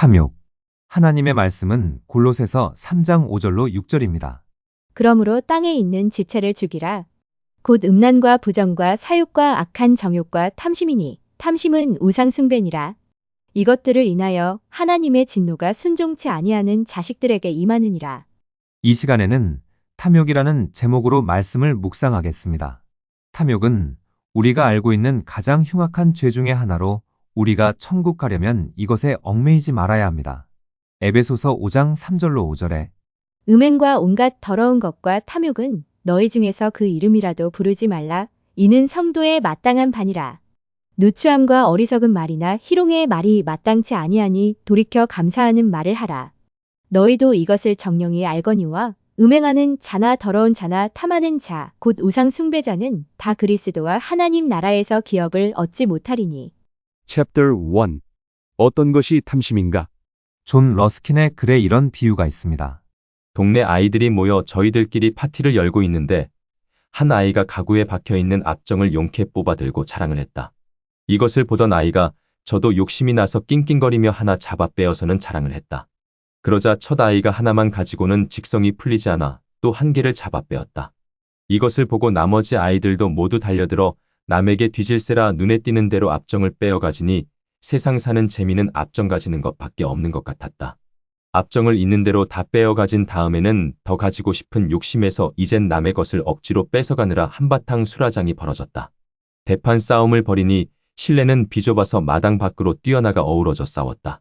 탐욕. 하나님의 말씀은 골로새서 3장 5절로 6절입니다. 그러므로 땅에 있는 지체를 죽이라. 곧 음란과 부정과 사욕과 악한 정욕과 탐심이니 탐심은 우상숭배니라. 이것들을 인하여 하나님의 진노가 순종치 아니하는 자식들에게 임하느니라. 이 시간에는 탐욕이라는 제목으로 말씀을 묵상하겠습니다. 탐욕은 우리가 알고 있는 가장 흉악한 죄 중의 하나로 우리가 천국 가려면 이것에 얽매이지 말아야 합니다. 에베소서 5장 3절로 5절에 음행과 온갖 더러운 것과 탐욕은 너희 중에서 그 이름이라도 부르지 말라. 이는 성도의 마땅한 반이라. 누추함과 어리석은 말이나 희롱의 말이 마땅치 아니하니 돌이켜 감사하는 말을 하라. 너희도 이것을 정령이 알거니와 음행하는 자나 더러운 자나 탐하는 자, 곧 우상 숭배자는 다 그리스도와 하나님 나라에서 기업을 얻지 못하리니. Chapter 1 어떤 것이 탐심인가? 존 러스킨의 글에 이런 비유가 있습니다. 동네 아이들이 모여 저희들끼리 파티를 열고 있는데 한 아이가 가구에 박혀 있는 압정을 용케 뽑아 들고 자랑을 했다. 이것을 보던 아이가 저도 욕심이 나서 낑낑거리며 하나 잡아 빼어서는 자랑을 했다. 그러자 첫 아이가 하나만 가지고는 직성이 풀리지 않아 또 한 개를 잡아 빼었다. 이것을 보고 나머지 아이들도 모두 달려들어 남에게 뒤질세라 눈에 띄는 대로 압정을 빼어 가지니 세상 사는 재미는 압정 가지는 것밖에 없는 것 같았다. 압정을 있는 대로 다 빼어 가진 다음에는 더 가지고 싶은 욕심에서 이젠 남의 것을 억지로 뺏어가느라 한바탕 수라장이 벌어졌다. 대판 싸움을 벌이니 실내는 비좁아서 마당 밖으로 뛰어나가 어우러져 싸웠다.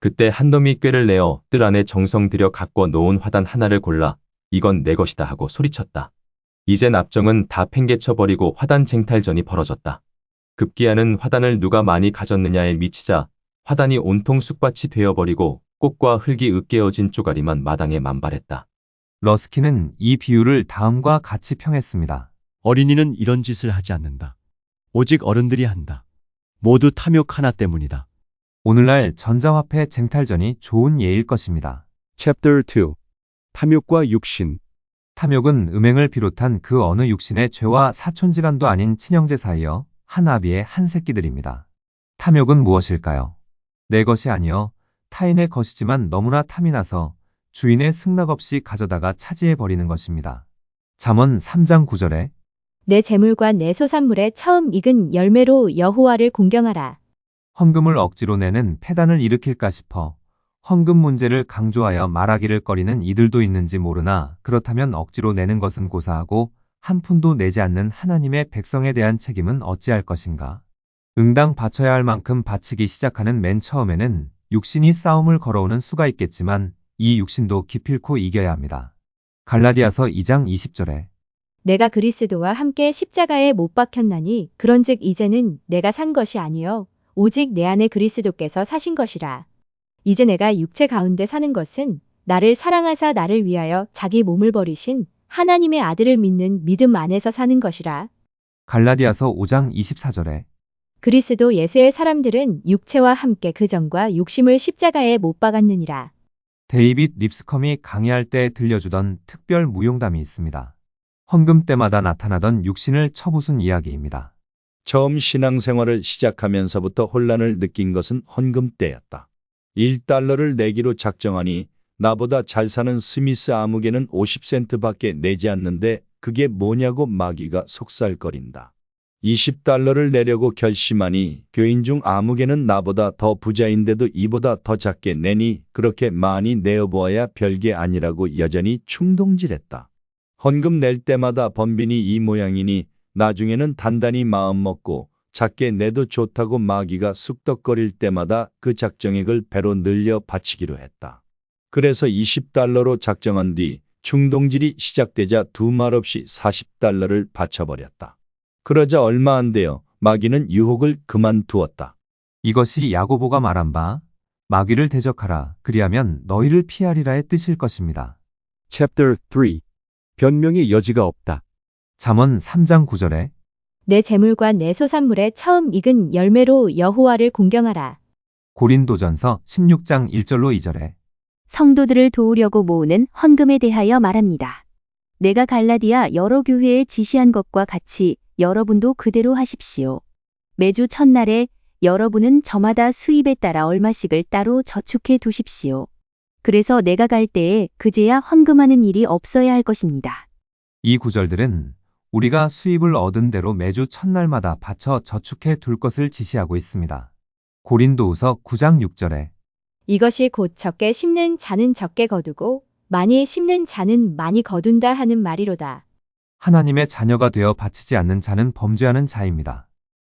그때 한 놈이 꾀를 내어 뜰 안에 정성 들여 갖고 놓은 화단 하나를 골라 이건 내 것이다 하고 소리쳤다. 이젠 압정은 다 팽개쳐버리고 화단 쟁탈전이 벌어졌다. 급기야는 화단을 누가 많이 가졌느냐에 미치자 화단이 온통 쑥밭이 되어버리고 꽃과 흙이 으깨어진 쪼가리만 마당에 만발했다. 러스킨은 이 비유를 다음과 같이 평했습니다. 어린이는 이런 짓을 하지 않는다. 오직 어른들이 한다. 모두 탐욕 하나 때문이다. 오늘날 전자화폐 쟁탈전이 좋은 예일 것입니다. Chapter 2 탐욕과 육신 탐욕은 음행을 비롯한 그 어느 육신의 죄와 사촌지간도 아닌 친형제 사이여 한 아비의 한 새끼들입니다. 탐욕은 무엇일까요? 내 것이 아니여 타인의 것이지만 너무나 탐이 나서 주인의 승낙 없이 가져다가 차지해 버리는 것입니다. 잠언 3장 9절에 내 재물과 내 소산물의 처음 익은 열매로 여호와를 공경하라. 헌금을 억지로 내는 폐단을 일으킬까 싶어 헌금 문제를 강조하여 말하기를 꺼리는 이들도 있는지 모르나 그렇다면 억지로 내는 것은 고사하고 한 푼도 내지 않는 하나님의 백성에 대한 책임은 어찌할 것인가? 응당 바쳐야 할 만큼 바치기 시작하는 맨 처음에는 육신이 싸움을 걸어오는 수가 있겠지만 이 육신도 기필코 이겨야 합니다. 갈라디아서 2장 20절에 내가 그리스도와 함께 십자가에 못 박혔나니 그런즉 이제는 내가 산 것이 아니요 오직 내 안에 그리스도께서 사신 것이라. 이제 내가 육체 가운데 사는 것은 나를 사랑하사 나를 위하여 자기 몸을 버리신 하나님의 아들을 믿는 믿음 안에서 사는 것이라. 갈라디아서 5장 24절에 그리스도 예수의 사람들은 육체와 함께 그 정과 욕심을 십자가에 못 박았느니라. 데이빗 립스컴이 강의할 때 들려주던 특별 무용담이 있습니다. 헌금 때마다 나타나던 육신을 쳐부순 이야기입니다. 처음 신앙생활을 시작하면서부터 혼란을 느낀 것은 헌금 때였다. 1달러를 내기로 작정하니 나보다 잘 사는 스미스 아무개는 50센트밖에 내지 않는데 그게 뭐냐고 마귀가 속살거린다. 20달러를 내려고 결심하니 교인 중 아무개는 나보다 더 부자인데도 이보다 더 작게 내니 그렇게 많이 내어보아야 별게 아니라고 여전히 충동질했다. 헌금 낼 때마다 번빈이 이 모양이니 나중에는 단단히 마음먹고 작게 내도 좋다고 마귀가 쑥덕거릴 때마다 그 작정액을 배로 늘려 바치기로 했다. 그래서 20달러로 작정한 뒤 충동질이 시작되자 두말 없이 40달러를 바쳐버렸다. 그러자 얼마 안 되어 마귀는 유혹을 그만두었다. 이것이 야고보가 말한 바 마귀를 대적하라 그리하면 너희를 피하리라의 뜻일 것입니다. Chapter 3 변명의 여지가 없다. 잠언 3장 9절에 내 재물과 내 소산물의 처음 익은 열매로 여호와를 공경하라. 고린도전서 16장 1절로 2절에 성도들을 도우려고 모으는 헌금에 대하여 말합니다. 내가 갈라디아 여러 교회에 지시한 것과 같이 여러분도 그대로 하십시오. 매주 첫날에 여러분은 저마다 수입에 따라 얼마씩을 따로 저축해 두십시오. 그래서 내가 갈 때에 그제야 헌금하는 일이 없어야 할 것입니다. 이 구절들은 우리가 수입을 얻은 대로 매주 첫날마다 바쳐 저축해 둘 것을 지시하고 있습니다. 고린도후서 9장 6절에 이것이 곧 적게 심는 자는 적게 거두고 많이 심는 자는 많이 거둔다 하는 말이로다. 하나님의 자녀가 되어 바치지 않는 자는 범죄하는 자입니다.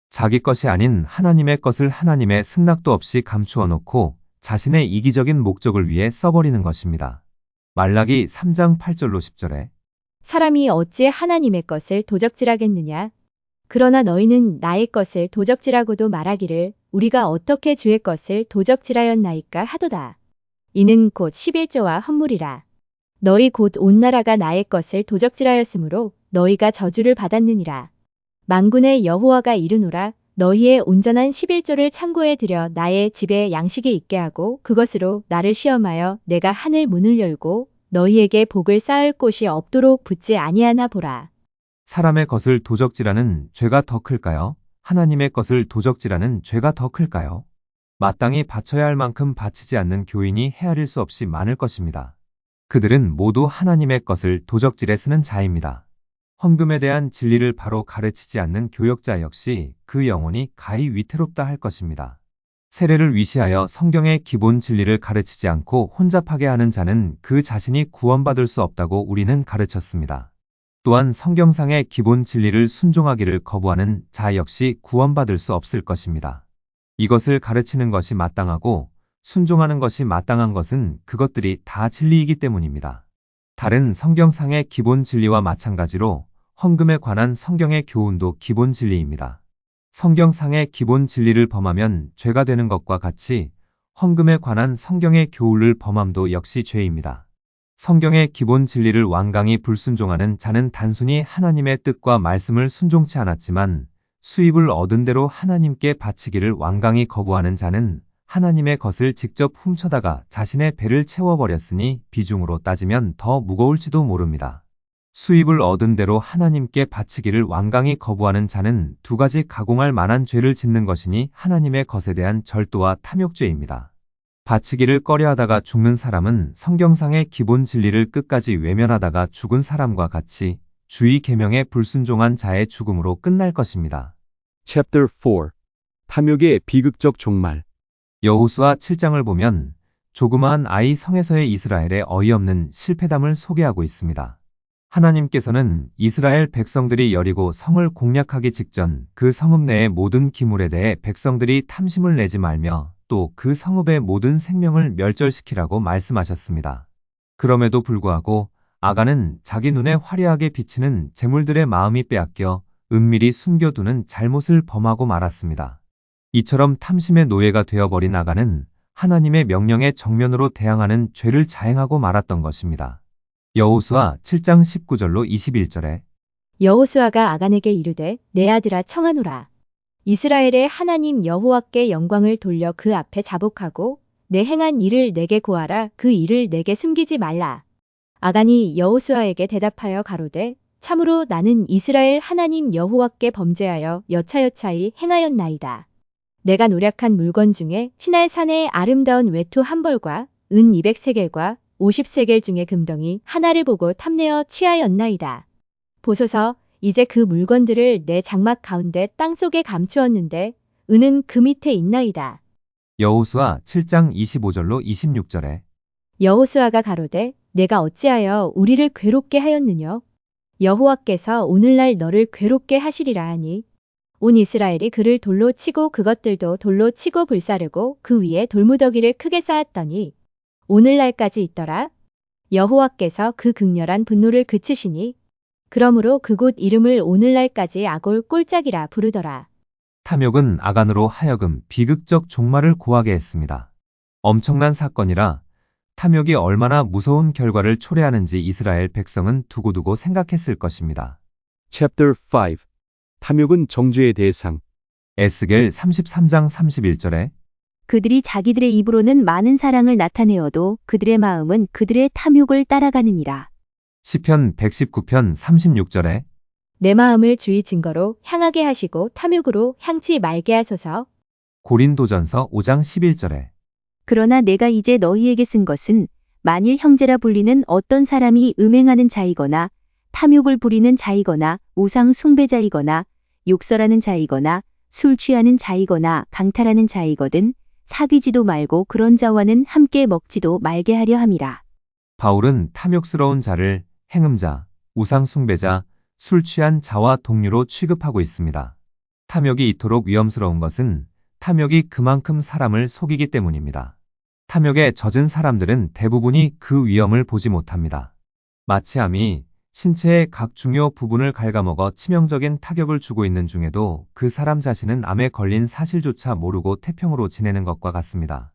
자기 것이 아닌 하나님의 것을 하나님의 승낙도 없이 감추어 놓고 자신의 이기적인 목적을 위해 써버리는 것입니다. 말라기 3장 8절로 10절에 사람이 어찌 하나님의 것을 도적질하겠느냐? 그러나 너희는 나의 것을 도적질하고도 말하기를 우리가 어떻게 주의 것을 도적질하였나이까 하도다. 이는 곧 11조와 헌물이라. 너희 곧 온 나라가 나의 것을 도적질하였으므로 너희가 저주를 받았느니라. 만군의 여호와가 이르노라 너희의 온전한 11조를 창고에 들여 나의 집에 양식이 있게 하고 그것으로 나를 시험하여 내가 하늘 문을 열고 너희에게 복을 쌓을 곳이 없도록 붙지 아니하나 보라. 사람의 것을 도적질하는 죄가 더 클까요? 하나님의 것을 도적질하는 죄가 더 클까요? 마땅히 바쳐야 할 만큼 바치지 않는 교인이 헤아릴 수 없이 많을 것입니다. 그들은 모두 하나님의 것을 도적질에 쓰는 자입니다. 헌금에 대한 진리를 바로 가르치지 않는 교역자 역시 그 영혼이 가히 위태롭다 할 것입니다. 세례를 위시하여 성경의 기본 진리를 가르치지 않고 혼잡하게 하는 자는 그 자신이 구원받을 수 없다고 우리는 가르쳤습니다. 또한 성경상의 기본 진리를 순종하기를 거부하는 자 역시 구원받을 수 없을 것입니다. 이것을 가르치는 것이 마땅하고 순종하는 것이 마땅한 것은 그것들이 다 진리이기 때문입니다. 다른 성경상의 기본 진리와 마찬가지로 헌금에 관한 성경의 교훈도 기본 진리입니다. 성경상의 기본 진리를 범하면 죄가 되는 것과 같이 헌금에 관한 성경의 교훈을 범함도 역시 죄입니다. 성경의 기본 진리를 완강히 불순종하는 자는 단순히 하나님의 뜻과 말씀을 순종치 않았지만 수입을 얻은 대로 하나님께 바치기를 완강히 거부하는 자는 하나님의 것을 직접 훔쳐다가 자신의 배를 채워버렸으니 비중으로 따지면 더 무거울지도 모릅니다. 수입을 얻은 대로 하나님께 바치기를 완강히 거부하는 자는 두 가지 가공할 만한 죄를 짓는 것이니 하나님의 것에 대한 절도와 탐욕죄입니다. 바치기를 꺼려하다가 죽는 사람은 성경상의 기본 진리를 끝까지 외면하다가 죽은 사람과 같이 주의 계명에 불순종한 자의 죽음으로 끝날 것입니다. Chapter 4 탐욕의 비극적 종말 여호수아 7장을 보면 조그마한 아이 성에서의 이스라엘의 어이없는 실패담을 소개하고 있습니다. 하나님께서는 이스라엘 백성들이 여리고 성을 공략하기 직전 그 성읍 내의 모든 기물에 대해 백성들이 탐심을 내지 말며 또 그 성읍의 모든 생명을 멸절시키라고 말씀하셨습니다. 그럼에도 불구하고 아가는 자기 눈에 화려하게 비치는 재물들의 마음이 빼앗겨 은밀히 숨겨두는 잘못을 범하고 말았습니다. 이처럼 탐심의 노예가 되어버린 아가는 하나님의 명령에 정면으로 대항하는 죄를 자행하고 말았던 것입니다. 여호수아 7장 19절로 21절에 여호수아가 아간에게 이르되 내 아들아 청하노라. 이스라엘의 하나님 여호와께 영광을 돌려 그 앞에 자복하고 내 행한 일을 내게 고하라 그 일을 내게 숨기지 말라. 아간이 여호수아에게 대답하여 가로되 참으로 나는 이스라엘 하나님 여호와께 범죄하여 여차여차히 행하였나이다. 내가 노력한 물건 중에 신할 산의 아름다운 외투 한 벌과 은 200세겔과 50세겔 중에 금덩이 하나를 보고 탐내어 취하였나이다. 보소서 이제 그 물건들을 내 장막 가운데 땅속에 감추었는데 은은 그 밑에 있나이다. 여호수아 7장 25절로 26절에 여호수아가 가로되 내가 어찌하여 우리를 괴롭게 하였느냐 여호와께서 오늘날 너를 괴롭게 하시리라 하니 온 이스라엘이 그를 돌로 치고 그것들도 돌로 치고 불사르고 그 위에 돌무더기를 크게 쌓았더니 오늘날까지 있더라. 여호와께서 그 극렬한 분노를 그치시니 그러므로 그곳 이름을 오늘날까지 아골 꼴짝이라 부르더라. 탐욕은 아간으로 하여금 비극적 종말을 고하게 했습니다. 엄청난 사건이라 탐욕이 얼마나 무서운 결과를 초래하는지 이스라엘 백성은 두고두고 생각했을 것입니다. Chapter 5 탐욕은 정죄의 대상 에스겔 33장 31절에 그들이 자기들의 입으로는 많은 사랑을 나타내어도 그들의 마음은 그들의 탐욕을 따라가느니라. 시편 119편 36절에 내 마음을 주의 증거로 향하게 하시고 탐욕으로 향치 말게 하소서. 고린도전서 5장 11절에 그러나 내가 이제 너희에게 쓴 것은 만일 형제라 불리는 어떤 사람이 음행하는 자이거나 탐욕을 부리는 자이거나 우상 숭배자이거나 욕설하는 자이거나 술 취하는 자이거나 강탈하는 자이거든 사귀지도 말고 그런 자와는 함께 먹지도 말게 하려 함이라. 바울은 탐욕스러운 자를 행음자, 우상숭배자, 술 취한 자와 동료로 취급하고 있습니다. 탐욕이 이토록 위험스러운 것은 탐욕이 그만큼 사람을 속이기 때문입니다. 탐욕에 젖은 사람들은 대부분이 그 위험을 보지 못합니다. 마치 암이 신체의 각 중요 부분을 갉아먹어 치명적인 타격을 주고 있는 중에도 그 사람 자신은 암에 걸린 사실조차 모르고 태평으로 지내는 것과 같습니다.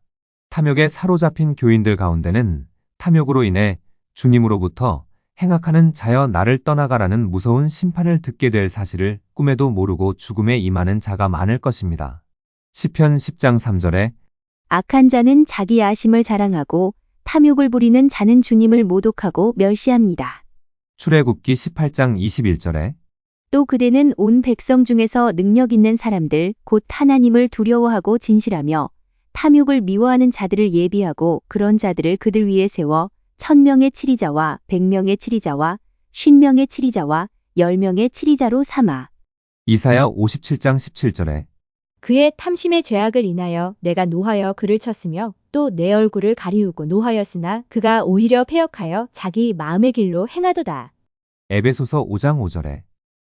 탐욕에 사로잡힌 교인들 가운데는 탐욕으로 인해 주님으로부터 행악하는 자여 나를 떠나가라는 무서운 심판을 듣게 될 사실을 꿈에도 모르고 죽음에 임하는 자가 많을 것입니다. 시편 10장 3절에 악한 자는 자기 아심을 자랑하고 탐욕을 부리는 자는 주님을 모독하고 멸시합니다. 출애굽기 18장 21절에 또 그대는 온 백성 중에서 능력 있는 사람들 곧 하나님을 두려워하고 진실하며 탐욕을 미워하는 자들을 예비하고 그런 자들을 그들 위에 세워 천명의 치리자와 백명의 치리자와 쉰명의 치리자와 열명의 치리자로 삼아. 이사야 57장 17절에 그의 탐심의 죄악을 인하여 내가 노하여 그를 쳤으며 또 내 얼굴을 가리우고 노하였으나 그가 오히려 패역하여 자기 마음의 길로 행하도다. 에베소서 5장 5절에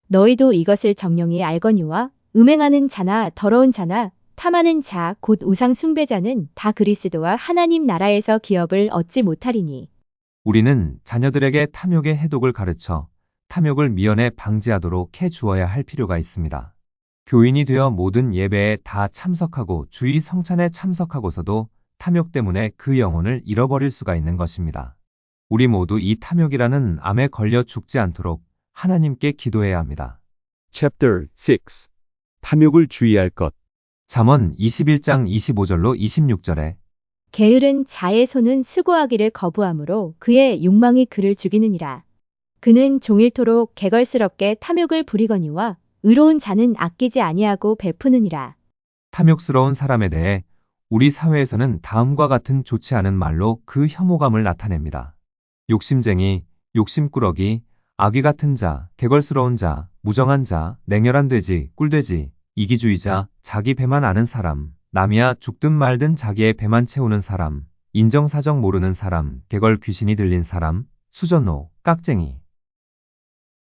너희도 이것을 정령이 알거니와 음행하는 자나 더러운 자나 탐하는 자 곧 우상 숭배자는 다 그리스도와 하나님 나라에서 기업을 얻지 못하리니 우리는 자녀들에게 탐욕의 해독을 가르쳐 탐욕을 미연에 방지하도록 해 주어야 할 필요가 있습니다. 교인이 되어 모든 예배에 다 참석하고 주의 성찬에 참석하고서도 탐욕 때문에 그 영혼을 잃어버릴 수가 있는 것입니다. 우리 모두 이 탐욕이라는 암에 걸려 죽지 않도록 하나님께 기도해야 합니다. Chapter 6 탐욕을 주의할 것 잠언 21장 25절로 26절에 게으른 자의 손은 수고하기를 거부하므로 그의 욕망이 그를 죽이느니라. 그는 종일토록 개걸스럽게 탐욕을 부리거니와 의로운 자는 아끼지 아니하고 베푸느니라. 탐욕스러운 사람에 대해 우리 사회에서는 다음과 같은 좋지 않은 말로 그 혐오감을 나타냅니다. 욕심쟁이, 욕심꾸러기, 아귀 같은 자, 개걸스러운 자, 무정한 자, 냉혈한 돼지, 꿀돼지, 이기주의자, 자기 배만 아는 사람, 남이야 죽든 말든 자기의 배만 채우는 사람, 인정사정 모르는 사람, 개걸 귀신이 들린 사람, 수전노, 깍쟁이,